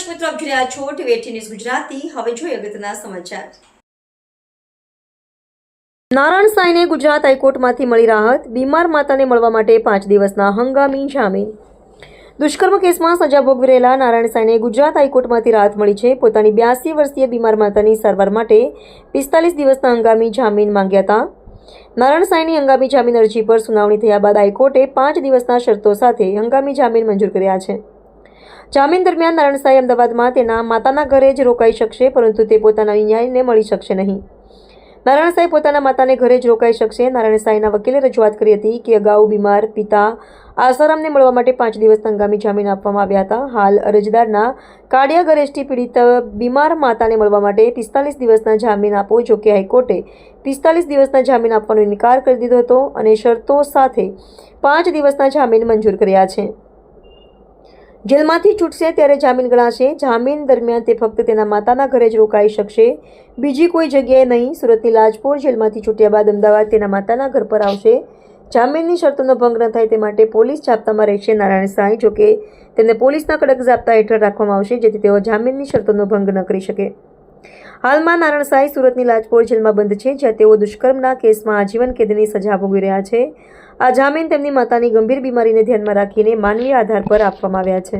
દર્શક મિત્રો આપ રહ્યા છો ટીવી ગુજરાતી. હવે જોઈએ અગત્યના સમાચાર. નારાયણ સાંઈને ગુજરાત હાઈકોર્ટમાંથી મળી રાહત. બીમાર માતાને મળવા માટે પાંચ દિવસના હંગામી જામીન. દુષ્કર્મ કેસમાં સજા ભોગવી રહેલા નારાયણ સાંઈને ગુજરાત હાઈકોર્ટમાંથી રાહત મળી છે. પોતાની બ્યાસી વર્ષીય બીમાર માતાની સારવાર માટે પિસ્તાલીસ દિવસના હંગામી જામીન માંગ્યા હતા. નારાયણ સાંઈની હંગામી જામીન અરજી પર સુનાવણી થયા બાદ હાઈકોર્ટે પાંચ દિવસના શરતો સાથે હંગામી જામીન મંજૂર કર્યા છે. જામીન દરમિયાન નારાયણ સાંઈ અમદાવાદમાં તેના માતાના ઘરે જ રોકાઈ શકશે, પરંતુ તે પોતાના ન્યાયને મળી શકશે નહીં. નારાયણ સાંઈ પોતાના માતાને ઘરે જ રોકાઈ શકશે. નારાયણ સાંઈના વકીલે રજૂઆત કરી હતી કે અગાઉ બીમાર પિતા આસારામને મળવા માટે પાંચ દિવસના હંગામી જામીન આપવામાં આવ્યા હતા. હાલ અરજદારના કાર્ડિયાક અરેસ્ટથી પીડિત બીમાર માતાને મળવા માટે પિસ્તાલીસ દિવસના જામીન આપો, જો કે હાઈકોર્ટે પિસ્તાલીસ દિવસના જામીન આપવાનો ઇનકાર કરી દીધો હતો અને શરતો સાથે પાંચ દિવસના જામીન મંજૂર કર્યા છે. જેલમાંથી છૂટશે ત્યારે જામીન ગણાશે. જામીન દરમિયાન તે ફક્ત તેના માતાના ઘરે જ રોકાઈ શકશે. બીજી કોઈ જગ્યાએ નહીં. સુરતની લાજપોર જેલમાંથી છૂટ્યા બાદ અમદાવાદ તેના માતાના ઘર પર આવશે. જામીનની શરતોનો ભંગ ન થાય તે માટે પોલીસ જાપ્તામાં રહેશે. નારાયણ સાંઈ, જોકે તેમને પોલીસના કડક જાપ્તા હેઠળ રાખવામાં આવશે, જેથી તેઓ જામીનની શરતોનો ભંગ ન કરી શકે. હાલમાં નારાયણ સાંઈ સુરતની લાજપોર જેલમાં બંધ છે, જ્યાં તેઓ દુષ્કર્મના કેસમાં આજીવન કેદની સજા ભોગવી રહ્યા છે. આ જામીન તેમની માતાની ગંભીર બીમારીને ધ્યાનમાં રાખીને માનવીય આધાર પર આપવામાં આવ્યા છે.